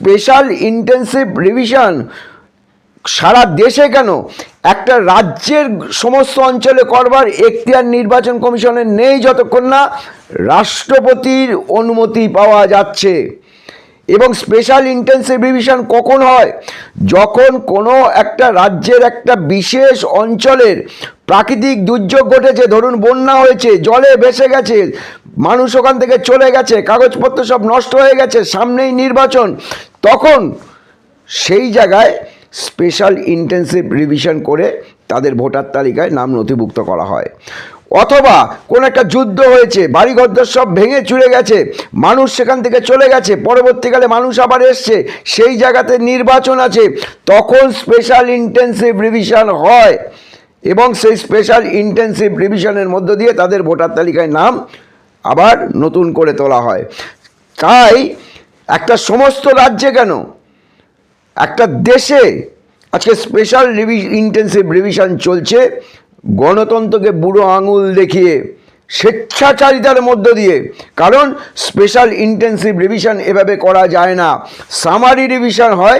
Special intensive revision সারা দেশে কেন? একটা রাজ্যের সমস্ত অঞ্চলে করবার এখতিয়ার নির্বাচন কমিশনের নেই যতক্ষণ না রাষ্ট্রপতির অনুমতি পাওয়া যাচ্ছে। এবং স্পেশাল ইন্টেন্সিভ রিভিশন কখন হয়? যখন কোনো একটা রাজ্যের একটা বিশেষ অঞ্চলের প্রাকৃতিক দুর্যোগ ঘটেছে, ধরুন বন্যা হয়েছে, জলে ভেসে গেছে, মানুষ ওখান থেকে চলে গেছে, কাগজপত্র সব নষ্ট হয়ে গেছে, সামনেই নির্বাচন তখন সেই জায়গায় স্পেশাল ইন্টেন্সিভ রিভিশন করে তাদের ভোটার তালিকায় নাম নথিভুক্ত করা হয়। অথবা কোন একটা যুদ্ধ হয়েছে, বাড়িঘরদর সব ভেঙে চুরে গেছে, মানুষ সেখান থেকে চলে গেছে, পরবর্তীকালে মানুষ আবার এসছে, সেই জায়গাতে নির্বাচন আছে, তখন স্পেশাল ইন্টেন্সিভ রিভিশন হয় এবং সেই স্পেশাল ইন্টেন্সিভ রিভিশনের মধ্য দিয়ে তাদের ভোটার তালিকায় নাম আবার নতুন করে তোলা হয়। তাই একটা সমস্ত রাজ্যে কেন? একটা দেশে আজকে স্পেশাল রিভি ইন্টেন্সিভ রিভিশন চলছে, গণতন্ত্রকে বুড়ো আঙুল দেখিয়ে, স্বেচ্ছাচারিতার মধ্য দিয়ে। কারণ স্পেশাল ইন্টেন্সিভ রিভিশন এভাবে করা যায় না। সামারি রিভিশন হয়